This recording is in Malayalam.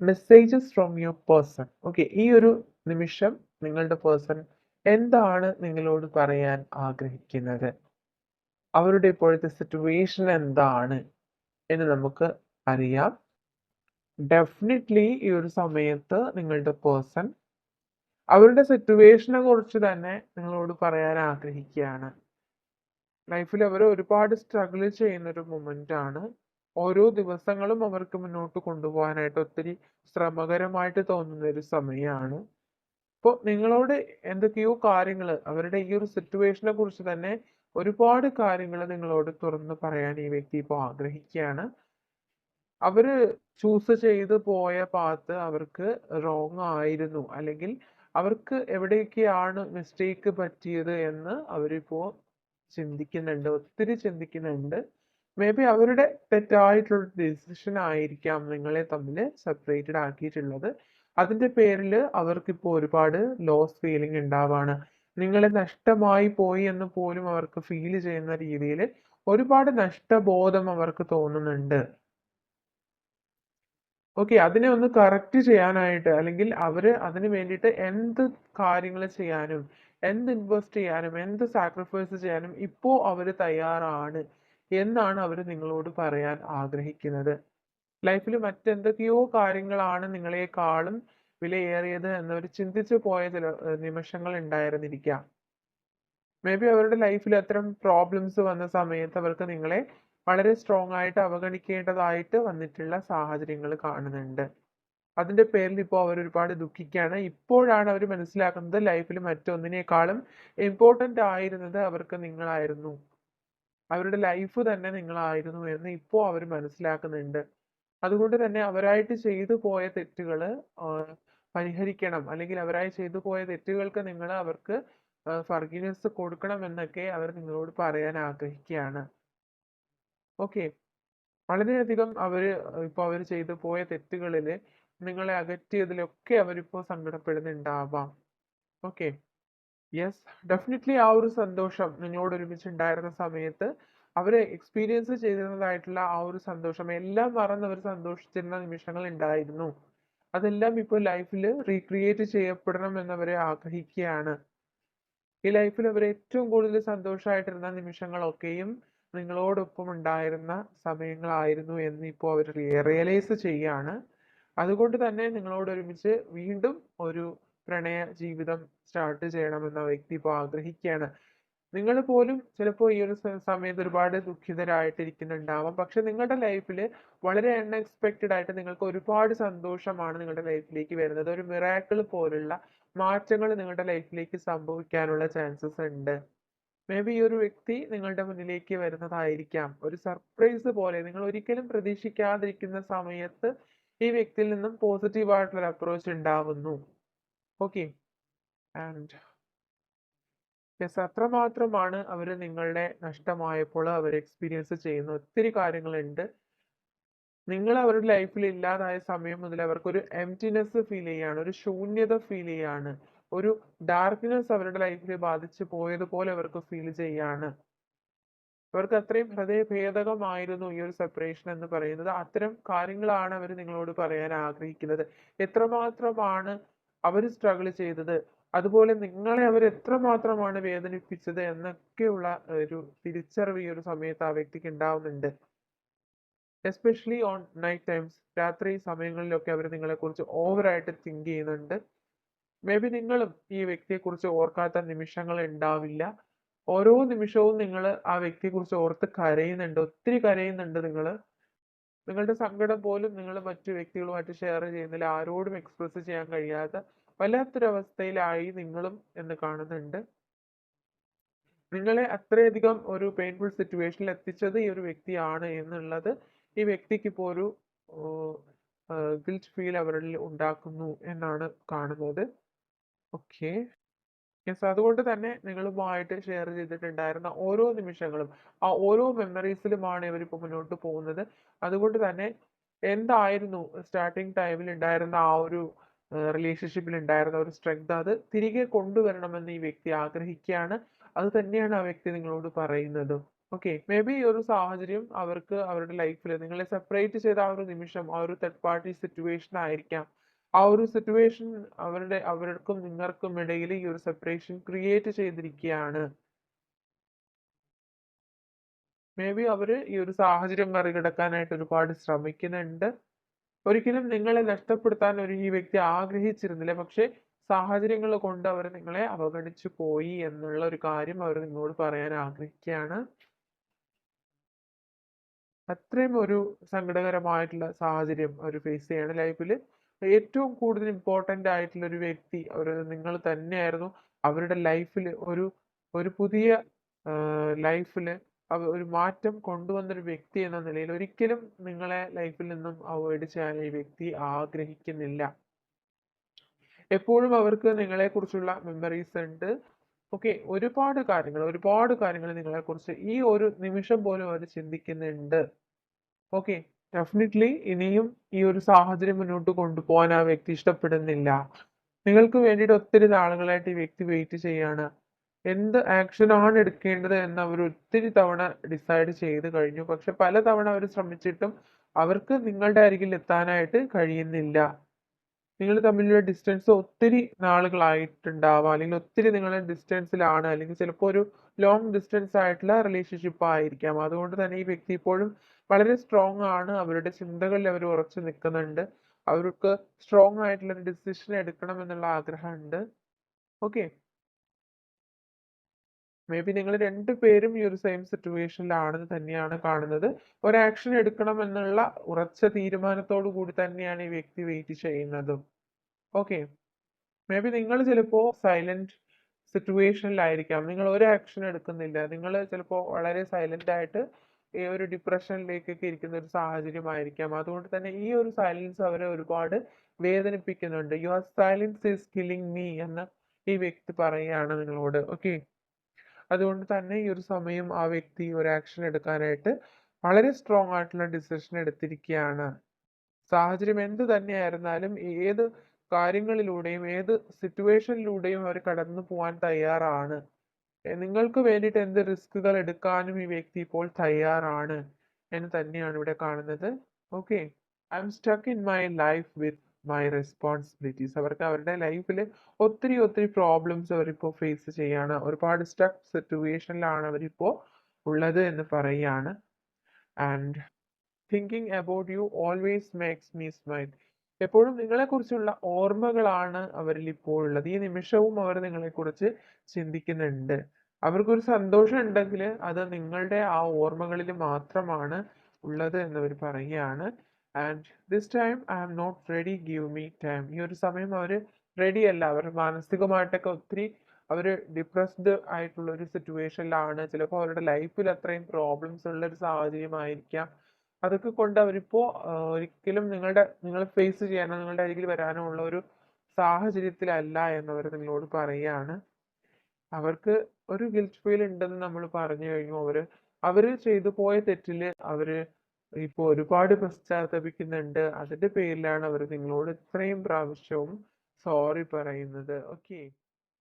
Messages from your person okay ഈ ഒരു നിമിഷം നിങ്ങളുടെ പേഴ്സൺ എന്താണ് നിങ്ങളോട് പറയാൻ ആഗ്രഹിക്കുന്നത്? അവരുടെ ഇപ്പോഴത്തെ സിറ്റുവേഷൻ എന്താണ് എന്ന് നമുക്ക് അറിയാം. ഡെഫിനറ്റ്ലി ഈ ഒരു സമയത്ത് നിങ്ങളുടെ പേഴ്സൺ അവരുടെ സിറ്റുവേഷനെ കുറിച്ച് തന്നെ നിങ്ങളോട് പറയാൻ ആഗ്രഹിക്കുകയാണ്. ലൈഫിൽ അവർ ഒരുപാട് സ്ട്രഗിൾ ചെയ്യുന്ന ഒരു മൊമെന്റ് ആണ്. ഓരോ ദിവസങ്ങളും അവർക്ക് മുന്നോട്ട് കൊണ്ടുപോകാനായിട്ട് ഒത്തിരി ശ്രമകരമായിട്ട് തോന്നുന്ന ഒരു സമയമാണ് അപ്പോൾ നിങ്ങളോട് എന്തൊക്കെയോ കാര്യങ്ങൾ അവരുടെ ഈ ഒരു സിറ്റുവേഷനെ കുറിച്ച് തന്നെ ഒരുപാട് കാര്യങ്ങൾ നിങ്ങളോട് തുറന്ന് പറയാൻ ഈ വ്യക്തി ഇപ്പോൾ ആഗ്രഹിക്കുകയാണ്. അവർ ചൂസ് ചെയ്ത് പോയ പാത്ത് അവർക്ക് റോങ് ആയിരുന്നു. അല്ലെങ്കിൽ അവർക്ക് എവിടെയൊക്കെയാണ് മിസ്റ്റേക്ക് പറ്റിയത് എന്ന് അവരിപ്പോ ചിന്തിക്കുന്നുണ്ട് ഒത്തിരി ചിന്തിക്കുന്നുണ്ട്. മേ ബി അവരുടെ തെറ്റായിട്ടുള്ള ഡിസിഷൻ ആയിരിക്കാം നിങ്ങളെ തമ്മിൽ സെപ്പറേറ്റഡ് ആക്കിയിട്ടുള്ളത്. അതിന്റെ പേരിൽ അവർക്കിപ്പോൾ ഒരുപാട് ലോസ് ഫീലിംഗ് ഉണ്ടാവാണ് നിങ്ങളെ നഷ്ടമായി പോയി എന്ന് പോലും അവർക്ക് ഫീൽ ചെയ്യുന്ന രീതിയിൽ ഒരുപാട് നഷ്ടബോധം അവർക്ക് തോന്നുന്നുണ്ട്. ഓക്കെ അതിനെ ഒന്ന് കറക്റ്റ് ചെയ്യാനായിട്ട് അല്ലെങ്കിൽ അവർ അതിന് വേണ്ടിയിട്ട് എന്ത് കാര്യങ്ങൾ ചെയ്യാനും എന്ത് ഇൻവെസ്റ്റ് ചെയ്യാനും എന്ത് സാക്രിഫൈസ് ചെയ്യാനും ഇപ്പോൾ അവർ തയ്യാറാണ്. എന്നാണ് അവർ നിങ്ങളോട് പറയാൻ ആഗ്രഹിക്കുന്നത്? ലൈഫിൽ മറ്റെന്തൊക്കെയോ കാര്യങ്ങളാണ് നിങ്ങളെക്കാളും വിലയേറിയത് എന്നവർ ചിന്തിച്ചു പോയ ചില നിമിഷങ്ങൾ ഉണ്ടായിരുന്നിരിക്കാം. മേ ബി അവരുടെ ലൈഫിൽ അത്തരം പ്രോബ്ലംസ് വന്ന സമയത്ത് അവർക്ക് നിങ്ങളെ വളരെ സ്ട്രോങ് ആയിട്ട് അവഗണിക്കേണ്ടതായിട്ട് വന്നിട്ടുള്ള സാഹചര്യങ്ങൾ കാണുന്നുണ്ട്. അതിന്റെ പേരിൽ ഇപ്പോൾ അവർ ഒരുപാട് ദുഃഖിക്കുകയാണ്. ഇപ്പോഴാണ് അവർ മനസ്സിലാക്കുന്നത് ലൈഫിൽ മറ്റൊന്നിനേക്കാളും ഇമ്പോർട്ടന്റ് ആയിരുന്നത് അവർക്ക് നിങ്ങളായിരുന്നു. അവരുടെ ലൈഫ് തന്നെ നിങ്ങളായിരുന്നു എന്ന് ഇപ്പോൾ അവർ മനസ്സിലാക്കുന്നുണ്ട്. അതുകൊണ്ട് തന്നെ അവരായിട്ട് ചെയ്തു പോയ തെറ്റുകൾ പരിഹരിക്കണം. അല്ലെങ്കിൽ അവരായി ചെയ്തു പോയ തെറ്റുകൾക്ക് നിങ്ങൾ അവർക്ക് ഫർഗിനെസ് കൊടുക്കണം എന്നൊക്കെ അവർ നിങ്ങളോട് പറയാൻ ആഗ്രഹിക്കുകയാണ്. ഓക്കെ വളരെയധികം അവർ ഇപ്പൊ അവർ ചെയ്തു പോയ തെറ്റുകളിൽ നിങ്ങളെ അകറ്റിയതിലൊക്കെ അവരിപ്പോ സങ്കടപ്പെടുന്നുണ്ടാവാം. ഓക്കെ യെസ് ഡെഫിനറ്റ്ലി ആ ഒരു സന്തോഷം നിന്നോട് ഒരുമിച്ച് ഉണ്ടായിരുന്ന സമയത്ത് അവർ എക്സ്പീരിയൻസ് ചെയ്തിരുന്നതായിട്ടുള്ള ആ ഒരു സന്തോഷം എല്ലാം മറന്ന് അവർ സന്തോഷിച്ചിരുന്ന നിമിഷങ്ങൾ ഉണ്ടായിരുന്നു അതെല്ലാം ഇപ്പോൾ ലൈഫിൽ റീക്രിയേറ്റ് ചെയ്യപ്പെടണം എന്നവരെ ആഗ്രഹിക്കുകയാണ്. ഈ ലൈഫിൽ അവർ ഏറ്റവും കൂടുതൽ സന്തോഷമായിട്ടിരുന്ന നിമിഷങ്ങളൊക്കെയും നിങ്ങളോടൊപ്പം ഉണ്ടായിരുന്ന സമയങ്ങളായിരുന്നു എന്ന് ഇപ്പോൾ അവർ റിയലൈസ് ചെയ്യാണ് അതുകൊണ്ട് തന്നെ നിങ്ങളോട് ഒരുമിച്ച് വീണ്ടും ഒരു പ്രണയ ജീവിതം സ്റ്റാർട്ട് ചെയ്യണമെന്ന് ആ വ്യക്തി ഇപ്പോൾ ആഗ്രഹിക്കുകയാണ്. നിങ്ങൾ പോലും ചിലപ്പോൾ ഈ ഒരു സമയത്ത് ഒരുപാട് ദുഃഖിതരായിട്ടിരിക്കുന്നുണ്ടാവാം. പക്ഷെ നിങ്ങളുടെ ലൈഫിൽ വളരെ അൺഎക്സ്പെക്റ്റഡ് ആയിട്ട് നിങ്ങൾക്ക് ഒരുപാട് സന്തോഷമാണ് നിങ്ങളുടെ ലൈഫിലേക്ക് വരുന്നത്. ഒരു മിറാക്കിൾ പോലുള്ള മാറ്റങ്ങൾ നിങ്ങളുടെ ലൈഫിലേക്ക് സംഭവിക്കാനുള്ള ചാൻസസ് ഉണ്ട്. മേ ബി ഈ ഒരു വ്യക്തി നിങ്ങളുടെ മുന്നിലേക്ക് വരുന്നതായിരിക്കാം. ഒരു സർപ്രൈസ് പോലെ നിങ്ങൾ ഒരിക്കലും പ്രതീക്ഷിക്കാതിരിക്കുന്ന സമയത്ത് ഈ വ്യക്തിയിൽ നിന്നും പോസിറ്റീവ് ആയിട്ടുള്ള അപ്രോച്ച് ഉണ്ടാവുന്നു. ഓക്കെ ആൻഡ് യെസ് അത്രമാത്രമാണ് അവർ നിങ്ങളുടെ നഷ്ടമായപ്പോൾ അവർ എക്സ്പീരിയൻസ് ചെയ്യുന്ന. ഒത്തിരി കാര്യങ്ങളുണ്ട്. നിങ്ങൾ അവരുടെ ലൈഫിൽ ഇല്ലാതായ സമയം മുതൽ അവർക്കൊരു എംറ്റിനെസ് ഫീൽ ചെയ്യാണ് ഒരു ശൂന്യത ഫീൽ ചെയ്യാണ് ഒരു ഡാർക്ക്നെസ് അവരുടെ ലൈഫിൽ ബാധിച്ചു പോയതുപോലെ അവർക്ക് ഫീൽ ചെയ്യാണ്. അവർക്ക് അത്രയും ഹൃദയഭേദകമായിരുന്നു ഈ ഒരു സെപ്പറേഷൻ എന്ന് പറയുന്നത്. അത്തരം കാര്യങ്ങളാണ് അവർ നിങ്ങളോട് പറയാൻ ആഗ്രഹിക്കുന്നത്. എത്രമാത്രമാണ് അവർ സ്ട്രഗിൾ ചെയ്തത്. അതുപോലെ നിങ്ങളെ അവർ എത്രമാത്രമാണ് വേദനിപ്പിച്ചത് എന്നൊക്കെയുള്ള ഒരു തിരിച്ചറിവ് ഈ ഒരു സമയത്ത് ആ വ്യക്തിക്ക് ഉണ്ടാവുന്നുണ്ട്. എസ്പെഷ്യലി ഓൺ നൈറ്റ് ടൈംസ് രാത്രി സമയങ്ങളിലൊക്കെ അവർ നിങ്ങളെക്കുറിച്ച് ഓവറായിട്ട് തിങ്ക് ചെയ്യുന്നുണ്ട്. മേ ബി നിങ്ങളും ഈ വ്യക്തിയെക്കുറിച്ച് ഓർക്കാത്ത നിമിഷങ്ങൾ ഉണ്ടാവില്ല. ഓരോ നിമിഷവും നിങ്ങൾ ആ വ്യക്തിയെക്കുറിച്ച് ഓർത്ത് കരയുന്നുണ്ട്. ഒത്തിരി കരയുന്നുണ്ട് നിങ്ങൾ നിങ്ങളുടെ സങ്കടം പോലും നിങ്ങൾ മറ്റു വ്യക്തികളുമായിട്ട് ഷെയർ ചെയ്യുന്നില്ല ആരോടും എക്സ്പ്രസ് ചെയ്യാൻ കഴിയാത്ത വല്ലാത്തൊരവസ്ഥയിലായി നിങ്ങളും എന്ന് കാണുന്നുണ്ട്. നിങ്ങളെ അത്രയധികം ഒരു പെയിൻഫുൾ സിറ്റുവേഷനിൽ എത്തിച്ചത് ഈ ഒരു വ്യക്തിയാണ് എന്നുള്ളത് ഈ വ്യക്തിക്ക് ഇപ്പോൾ ഒരു ഗിൽറ്റ് ഫീൽ അവരിൽ ഉണ്ടാക്കുന്നു എന്നാണ് കാണുന്നത്. ഓക്കെ യെസ് അതുകൊണ്ട് തന്നെ നിങ്ങളുമായിട്ട് ഷെയർ ചെയ്തിട്ടുണ്ടായിരുന്ന ഓരോ നിമിഷങ്ങളും ആ ഓരോ മെമ്മറീസിലുമാണ് ഇവരിപ്പോൾ മുന്നോട്ട് പോകുന്നത്. അതുകൊണ്ട് തന്നെ എന്തായിരുന്നു സ്റ്റാർട്ടിങ് ടൈമിൽ ഉണ്ടായിരുന്ന ആ ഒരു റിലേഷൻഷിപ്പിൽ ഉണ്ടായിരുന്ന ഒരു സ്ട്രെങ്ത് അത് തിരികെ കൊണ്ടുവരണമെന്ന് ഈ വ്യക്തി ആഗ്രഹിക്കുകയാണ്. അത് തന്നെയാണ് ആ വ്യക്തി നിങ്ങളോട് പറയുന്നത്. ഓക്കെ മേ ബി ഈ ഒരു സാഹചര്യം അവർക്ക് അവരുടെ ലൈഫിൽ നിങ്ങളെ സെപ്പറേറ്റ് ചെയ്ത ആ ഒരു നിമിഷം ആ ഒരു തേർഡ് പാർട്ടി സിറ്റുവേഷൻ ആയിരിക്കാം. ആ ഒരു സിറ്റുവേഷൻ അവരുടെ അവർക്കും നിങ്ങൾക്കും ഇടയിൽ ഈ ഒരു സെപ്പറേഷൻ ക്രിയേറ്റ് ചെയ്തിരിക്കുകയാണ്. മേ ബി അവർ ഈ ഒരു സാഹചര്യം മറികടക്കാനായിട്ട് ഒരുപാട് ശ്രമിക്കുന്നുണ്ട്. ഒരിക്കലും നിങ്ങളെ നഷ്ടപ്പെടുത്താൻ ഒരു ഈ വ്യക്തി ആഗ്രഹിച്ചിരുന്നില്ല. പക്ഷെ സാഹചര്യങ്ങൾ കൊണ്ട് അവർ നിങ്ങളെ അവഗണിച്ചു പോയി എന്നുള്ള ഒരു കാര്യം അവർ നിങ്ങളോട് പറയാൻ ആഗ്രഹിക്കുകയാണ്. അത്രയും ഒരു സങ്കടകരമായിട്ടുള്ള സാഹചര്യം അവർ ഫേസ് ചെയ്യാണ് ലൈഫിൽ ഏറ്റവും കൂടുതൽ ഇമ്പോർട്ടന്റ് ആയിട്ടുള്ള ഒരു വ്യക്തി അവർ നിങ്ങൾ തന്നെയായിരുന്നു. അവരുടെ ലൈഫിൽ ഒരു ഒരു പുതിയ ലൈഫിൽ ഒരു മാറ്റം കൊണ്ടുവന്നൊരു വ്യക്തി എന്ന നിലയിൽ ഒരിക്കലും നിങ്ങളെ ലൈഫിൽ നിന്നും അവോയ്ഡ് ചെയ്യാൻ ഈ വ്യക്തി ആഗ്രഹിക്കുന്നില്ല. എപ്പോഴും അവർക്ക് നിങ്ങളെ കുറിച്ചുള്ള മെമ്മറീസ് ഉണ്ട്. ഓക്കെ ഒരുപാട് കാര്യങ്ങൾ ഒരുപാട് കാര്യങ്ങൾ നിങ്ങളെ കുറിച്ച് ഈ ഒരു നിമിഷം പോലും അവർ ചിന്തിക്കുന്നുണ്ട്. ഓക്കെ ഡെഫിനറ്റ്ലി ഇനിയും ഈ ഒരു സാഹചര്യം മുന്നോട്ട് കൊണ്ടുപോകാൻ ആ വ്യക്തി ഇഷ്ടപ്പെടുന്നില്ല. നിങ്ങൾക്ക് വേണ്ടിയിട്ട് ഒത്തിരി നാളുകളായിട്ട് ഈ വ്യക്തി വെയിറ്റ് ചെയ്യാണ്. എന്ത് ആക്ഷൻ ആണ് എടുക്കേണ്ടത് എന്ന് അവർ ഒത്തിരി തവണ ഡിസൈഡ് ചെയ്ത് കഴിഞ്ഞു. പക്ഷെ പല തവണ അവർ ശ്രമിച്ചിട്ടും അവർക്ക് നിങ്ങളുടെ അരികിൽ എത്താനായിട്ട് കഴിയുന്നില്ല. നിങ്ങൾ തമ്മിലുള്ള ഡിസ്റ്റൻസ് ഒത്തിരി നാളുകളായിട്ടുണ്ടാവാം. അല്ലെങ്കിൽ ഒത്തിരി നിങ്ങളെ ഡിസ്റ്റൻസിലാണ് അല്ലെങ്കിൽ ചിലപ്പോൾ ഒരു ലോങ് ഡിസ്റ്റൻസ് ആയിട്ടുള്ള റിലേഷൻഷിപ്പ് ആയിരിക്കാം. അതുകൊണ്ട് തന്നെ ഈ വ്യക്തി ഇപ്പോഴും വളരെ സ്ട്രോങ് ആണ്. അവരുടെ ചിന്തകളിൽ അവർ ഉറച്ചു നിൽക്കുന്നുണ്ട്. അവർക്ക് സ്ട്രോങ് ആയിട്ടുള്ള ഒരു ഡിസിഷൻ എടുക്കണം എന്നുള്ള ആഗ്രഹമുണ്ട്. ഓക്കെ മേ ബി നിങ്ങൾ രണ്ടുപേരും ഈ ഒരു സെയിം സിറ്റുവേഷനിലാണെന്ന് തന്നെയാണ് കാണുന്നത്. ഒരു ആക്ഷൻ എടുക്കണം എന്നുള്ള ഉറച്ച തീരുമാനത്തോടു കൂടി തന്നെയാണ് ഈ വ്യക്തി വെയിറ്റ് ചെയ്യുന്നതും. ഓക്കെ മേ ബി നിങ്ങൾ ചിലപ്പോൾ സൈലന്റ് സിറ്റുവേഷനിലായിരിക്കാം നിങ്ങൾ ഒരു ആക്ഷൻ എടുക്കുന്നില്ല. നിങ്ങൾ ചിലപ്പോൾ വളരെ സൈലന്റ് ആയിട്ട് ഒരു ഡിപ്രഷനിലേക്കൊക്കെ ഇരിക്കുന്ന ഒരു സാഹചര്യമായിരിക്കാം. അതുകൊണ്ട് തന്നെ ഈ ഒരു സൈലൻസ് അവരെ ഒരുപാട് വേദനിപ്പിക്കുന്നുണ്ട്. Your silence is killing me എന്ന് ഈ വ്യക്തി പറയുകയാണ് നിങ്ങളോട്. ഓക്കെ അതുകൊണ്ട് തന്നെ ഈ ഒരു സമയം ആ വ്യക്തി ഒരു ആക്ഷൻ എടുക്കാനായിട്ട് വളരെ സ്ട്രോങ് ആയിട്ടുള്ള ഡിസിഷൻ എടുത്തിരിക്കുകയാണ്. സാഹചര്യം എന്ത് തന്നെയായിരുന്നാലും ഏത് കാര്യങ്ങളിലൂടെയും ഏത് സിറ്റുവേഷനിലൂടെയും അവർ കടന്നു പോകാൻ തയ്യാറാണ്. നിങ്ങൾക്ക് വേണ്ടിയിട്ട് എന്ത് റിസ്കുകൾ എടുക്കാനും ഈ വ്യക്തി ഇപ്പോൾ തയ്യാറാണ് എന്ന് തന്നെയാണ് ഇവിടെ കാണുന്നത്. Okay I'm stuck in my life with my responsibilities അവർക്ക് അവരുടെ ലൈഫിൽ ഒത്തിരി ഒത്തിരി പ്രോബ്ലംസ് അവരിപ്പോൾ ഫേസ് ചെയ്യാണ്. ഒരുപാട് സ്റ്റക്ക് സിറ്റുവേഷനിലാണ് അവരിപ്പോൾ ഉള്ളത് എന്ന് പറയുകയാണ്. And thinking about you always makes me smile എപ്പോഴും നിങ്ങളെക്കുറിച്ചുള്ള ഓർമ്മകളാണ് അവരിൽ ഇപ്പോൾ ഉള്ളത്. ഈ നിമിഷവും അവർ നിങ്ങളെക്കുറിച്ച് ചിന്തിക്കുന്നുണ്ട്. അവർക്കൊരു സന്തോഷം ഉണ്ടെങ്കിൽ അത് നിങ്ങളുടെ ആ ഓർമ്മകളിൽ മാത്രമാണ് ഉള്ളത് എന്നവർ പറയുകയാണ്. And this time I am not ready give me time ഈ ഒരു സമയം അവർ റെഡി അല്ല. അവർ മാനസികമായിട്ടൊക്കെ ഒത്തിരി അവർ ഡിപ്രസ്ഡ് ആയിട്ടുള്ള ഒരു സിറ്റുവേഷനിലാണ് ചിലപ്പോൾ അവരുടെ ലൈഫിൽ അത്രയും പ്രോബ്ലംസ് ഉള്ള ഒരു സാഹചര്യമായിരിക്കാം. അതൊക്കെ കൊണ്ട് അവരിപ്പോ ഒരിക്കലും നിങ്ങളുടെ നിങ്ങൾ ഫേസ് ചെയ്യാനോ നിങ്ങളുടെ അരികിൽ വരാനോ ഉള്ള ഒരു സാഹചര്യത്തിലല്ല എന്നവർ നിങ്ങളോട് പറയുകയാണ് അവർക്ക് ഒരു ഗിൽറ്റ് ഫീൽ ഉണ്ടെന്ന് നമ്മൾ പറഞ്ഞു കഴിഞ്ഞു. അവർ അവർ ചെയ്തു പോയ തെറ്റിൽ അവർ ഇപ്പൊ ഒരുപാട് പശ്ചാത്തപിക്കുന്നുണ്ട്. അതിന്റെ പേരിലാണ് അവർ നിങ്ങളോട് ഇത്രയും പ്രാവശ്യവും സോറി പറയുന്നത്. ഓക്കെ